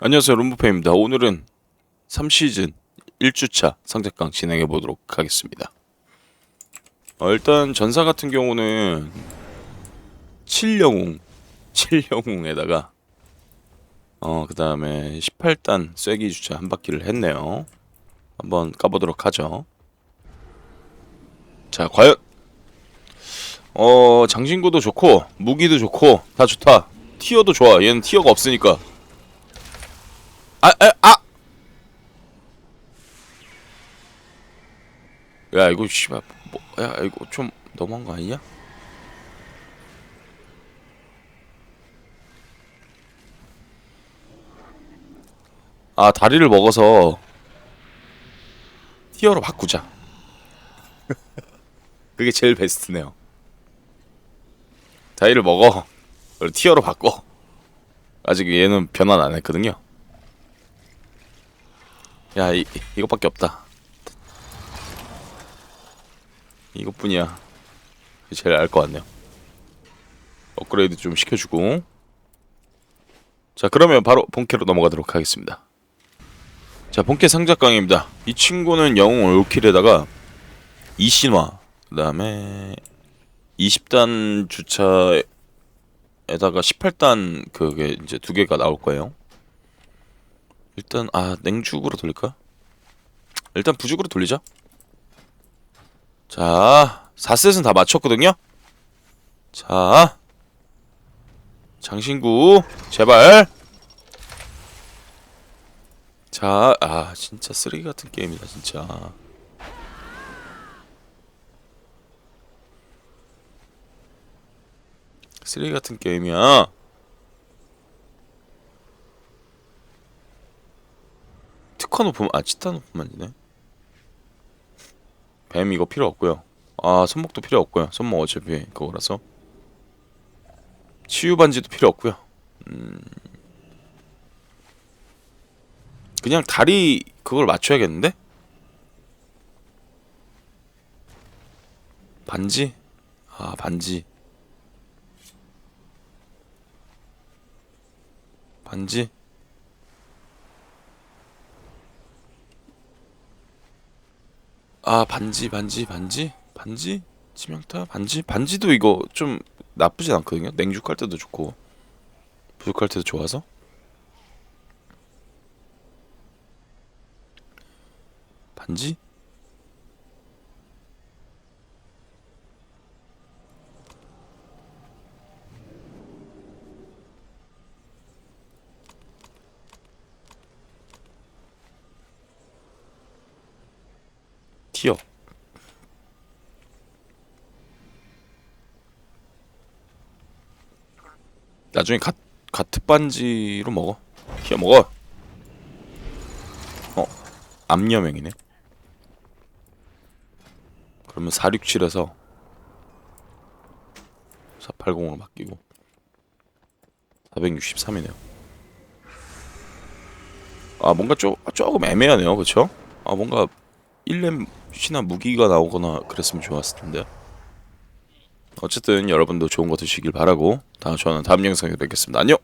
안녕하세요 룸부페입니다. 오늘은 3시즌 1주차 상작강 진행해 보도록 하겠습니다. 어, 일단 전사 같은 경우는 7영웅 7영웅에다가 어 그 다음에 18단 쐐기 주차 한 바퀴를 했네요. 한번 까보도록 하죠. 자 과연 어 장신구도 좋고 무기도 좋고 다 좋다. 티어도 좋아. 얘는 티어가 없으니까 아, 아, 아! 야, 이거 씨발 뭐, 야, 이거 좀 너무한 거 아니냐? 아, 다리를 먹어서 티어로 바꾸자. 그게 제일 베스트네요. 다리를 먹어. 그리고 티어로 바꿔. 아직 얘는 변환 안 했거든요. 야, 이, 이것밖에 없다. 이것뿐이야. 제일 알 것 같네요. 업그레이드 좀 시켜주고. 자, 그러면 바로 본캐로 넘어가도록 하겠습니다. 자, 본캐 상작강입니다. 이 친구는 영웅 올킬에다가 이신화, 그 다음에 20단 주차에다가 18단 그게 이제 두 개가 나올 거예요. 일단 아 냉죽으로 돌릴까? 일단 부죽으로 돌리자. 자, 4셋은 다 맞췄거든요. 자, 장신구 제발. 자, 아 진짜 쓰레기 같은 게임이다 진짜. 쓰레기 같은 게임이야. 특화 높으면 아 치타 높으면 안 되네? 뱀 이거 필요 없고요. 아 손목도 필요 없고요. 손목 어차피 그거라서. 치유 반지도 필요 없고요. 음. 그냥 다리 그걸 맞춰야겠는데? 반지? 아 반지. 반지 아 반지 반지 반지? 반지? 치명타? 반지? 반지도 이거 좀 나쁘진 않거든요. 냉죽할 때도 좋고. 부족할 때도 좋아서. 반지 티어 나중에 갓 가트 반지로 먹어. 티어 먹어. 어, 암여명이네. 그러면 467에서 480으로 바뀌고 463이네요. 아 뭔가 조, 조금 애매하네요, 그렇죠? 아 뭔가 1렘 혹시나 무기가 나오거나 그랬으면 좋았을 텐데. 어쨌든 여러분도 좋은 거 드시길 바라고 다 저는 다음 영상에 뵙겠습니다. 안녕.